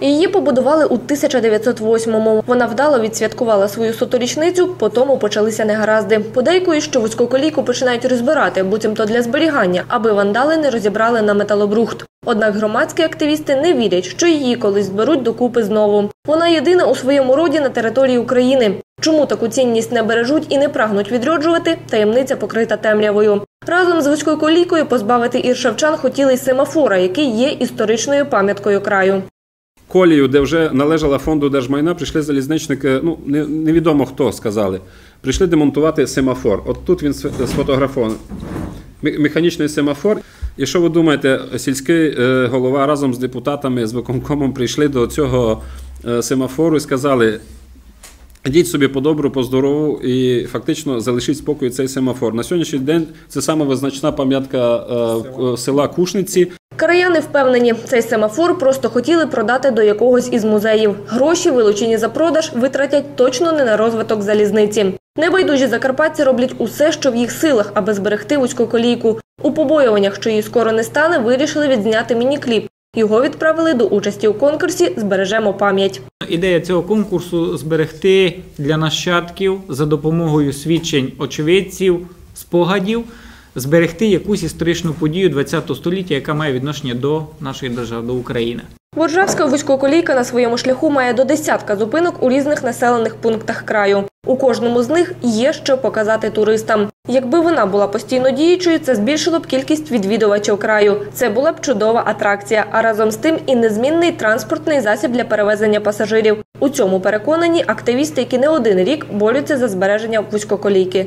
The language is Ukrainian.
Її побудували у 1908-му. Вона вдало відсвяткувала свою соторічницю, потому почалися негаразди. Подейкують, що вузькоколійку починають розбирати, буцімто для зберігання, аби вандали не розібрали на металобрухт. Однак громадські активісти не вірять, що її колись зберуть докупи знову. Вона єдина у своєму роді на території України. Чому таку цінність не бережуть і не прагнуть відроджувати, таємниця покрита темрявою. Разом з вузькою колійкою позбавити іршавчан хотіли й семафора, який є історичною пам'яткою краю. Колію, де вже належала фонду держмайна, прийшли залізничники, ну не, невідомо хто сказали. Прийшли демонтувати семафор. От тут він сфотографований. Механічний семафор. І що ви думаєте, сільський е, голова разом з депутатами з виконкомом прийшли до цього е, семафору і сказали: Йдіть собі по добру, по здорову і фактично залишіть спокою цей семафор. На сьогоднішній день це саме визначна пам'ятка е, села Кушниці. Краяни впевнені, цей семафор просто хотіли продати до якогось із музеїв. Гроші, вилучені за продаж, витратять точно не на розвиток залізниці. Небайдужі закарпатці роблять усе, що в їх силах, аби зберегти вузьку колійку. У побоюваннях, що її скоро не стане, вирішили відзняти міні-кліп. Його відправили до участі у конкурсі Збережемо пам'ять. Ідея цього конкурсу зберегти для нащадків за допомогою свідчень очевидців, спогадів, зберегти якусь історичну подію ХХ століття, яка має відношення до нашої держави, до України. Боржавська вузькоколійка на своєму шляху має до десятка зупинок у різних населених пунктах краю. У кожному з них є що показати туристам. Якби вона була постійно діючою, це збільшило б кількість відвідувачів краю. Це була б чудова атракція, а разом з тим і незмінний транспортний засіб для перевезення пасажирів. У цьому переконані активісти, які не один рік борються за збереження вузькоколійки.